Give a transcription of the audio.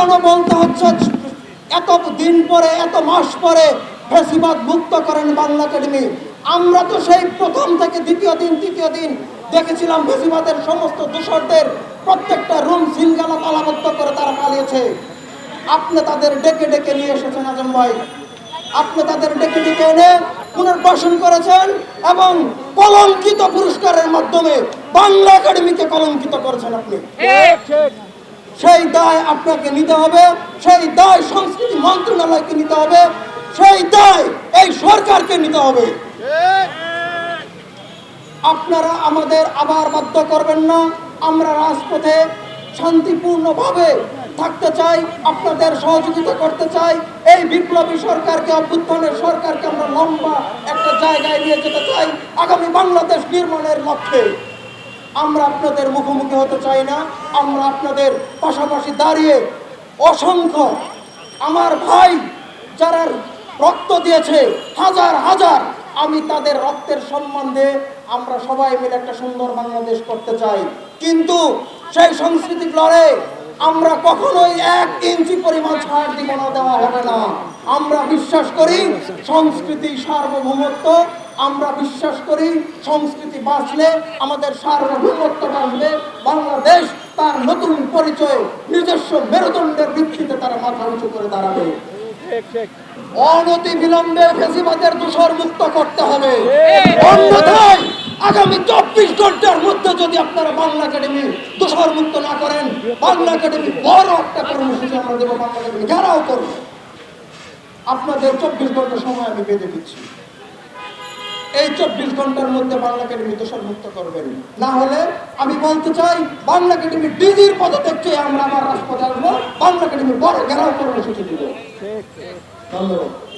কেন বলতে হচ্ছে? এত দিন পরে, এত মাস পরে ফেসিবাদ মুক্ত করেন বাংলা একাডেমি। আমরা তো সেই প্রথম থেকে দ্বিতীয় দিন, তৃতীয় দিন দেখেছিলাম ফেসিবাদের সমস্ত দোষরদের প্রত্যেকটা রুম সিলগালা তালাবদ্ধ করে তারা পালিয়েছে। আপনি তাদের ডেকে ডেকে নিয়ে এসেছেন আজম ভাই। আপনি তাদের ডেকে ডেকে এনে পুনর্বাসন করেছেন এবং কলঙ্কিত পুরস্কারের মাধ্যমে বাংলা একাডেমিকে কলঙ্কিত করেছেন আপনি। দায় আপনাকে নিতে হবে, সেই দায় সংস্কৃতি মন্ত্রণালয়কে নিতে হবে, সেই দায় এই সরকারকে নিতে হবে। আপনারা আমাদের আবার বাধ্য করবেন না, আমরা রাজপথে শান্তিপূর্ণভাবে থাকতে চাই, আপনাদের সহযোগিতা করতে চাই, এই বিপ্লবী সরকারকে, অভ্যুত্থানের সরকারকে আমরা লম্বা একটা জায়গায় নিয়ে যেতে চাই, আগামী বাংলাদেশ নির্মাণের লক্ষ্যে। আমরা আপনাদের মুখোমুখি হতে চাই না। আমরা আপনাদের পাশাপাশি দাঁড়িয়ে অসংখ্য আমার ভাই যারা রক্ত দিয়েছে হাজার হাজার, আমি তাদের রক্তের সম্বন্ধে আমরা সবাই মিলে একটা সুন্দর বাংলাদেশ করতে চাই। কিন্তু সেই সংস্কৃতি লড়ে আমরা কখনোই এক ইঞ্চি পরিমাণ ছাড় দিব না, দেওয়া হবে না। আমরা বিশ্বাস করি সংস্কৃতি সার্বভৌমত্ব আমরা বিশ্বাস করি সংস্কৃতি বাঁচলে আমাদের সার্বভৌমত্ব বাঁচবে, বাংলাদেশ তার নতুন পরিচয়, নিজস্ব মেরুদণ্ডের ভিত্তিতে তারা মাথা উঁচু করে দাঁড়াবে। অনতি বিলম্বে ফেসিবাদের দূষর মুক্ত করতে হবে। অন্যথায় আগামী চব্বিশ ঘণ্টার মধ্যে যদি আপনারা বাংলা একাডেমি দূষর মুক্ত না করেন, বাংলা একাডেমি বড় একটা কর্মসূচি আমরা দেবো বাংলা একাডেমি। যারাও করব আপনাদের চব্বিশ ঘণ্টা সময় আমি বেঁধে দিচ্ছি। এই চব্বিশ ঘণ্টার মধ্যে বাংলা একাডেমি দোষণমুক্ত করবেন। না হলে আমি বলতে চাই বাংলা একাডেমি ডিজির পদত্যাগ চেয়ে আমরা আমার রাষ্ট্রপতি আসব বাংলা একাডেমি বড় ঘেরাও কর্মসূচি দিব। ধন্যবাদ।